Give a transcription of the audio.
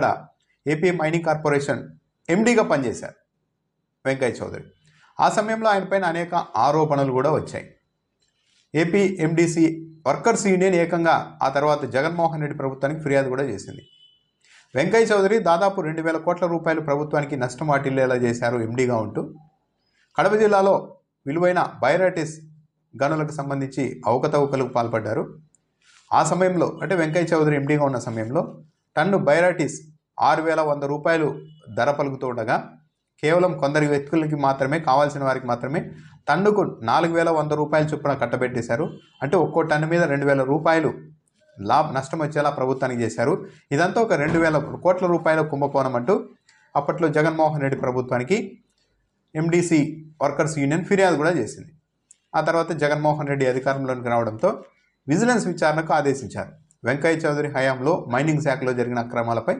ఇక్కడ AP mining corporation ఎండీగా పనిచేశారు. వెంకయ్య చౌదరి. ఆ సమయంలో ఆయన పైన అనేక ఆరోపణలు కూడా వచ్చాయి. ఏపీ ఎండిసి వర్కర్స్ యూనియన్ ఏకంగా ఆ తర్వాత జగన్మోహన్ రెడ్డి ప్రభుత్వానికి ఫిర్యాదు కూడా చేసింది. వెంకయ్య చౌదరి దాదాపు రెండు వేల కోట్ల రూపాయలు ప్రభుత్వానికి నష్టం వాటిల్లేలా చేశారు ఎండీగా ఉంటూ కడప జిల్లాలో విలువైన బయోరాటిస్ గనులకు సంబంధించి అవకతవకలకు పాల్పడ్డారు. ఆ సమయంలో అంటే వెంకయ్య చౌదరి ఎండీగా ఉన్న సమయంలో టన్ను బయోరాటిస్ ఆరు వేల వంద రూపాయలు ధర పలుకుతుండగా కేవలం కొందరి వ్యక్తులకి మాత్రమే కావాల్సిన వారికి మాత్రమే టన్నుకు నాలుగు వేల వంద రూపాయల చొప్పున కట్టబెట్టేశారు. అంటే ఒక్కో టన్ను మీద రెండు వేల రూపాయలు లాభ నష్టం వచ్చేలా ప్రభుత్వానికి చేశారు. ఇదంతా ఒక రెండు వేల కోట్ల రూపాయల కుంభకోణం అంటూ అప్పట్లో జగన్మోహన్ రెడ్డి ప్రభుత్వానికి ఎండీసీ వర్కర్స్ యూనియన్ ఫిర్యాదు కూడా చేసింది. ఆ తర్వాత జగన్మోహన్ రెడ్డి అధికారంలోకి రావడంతో విజిలెన్స్ విచారణకు ఆదేశించారు. వెంకయ్య చౌదరి హయాంలో మైనింగ్ శాఖలో జరిగిన అక్రమాలపై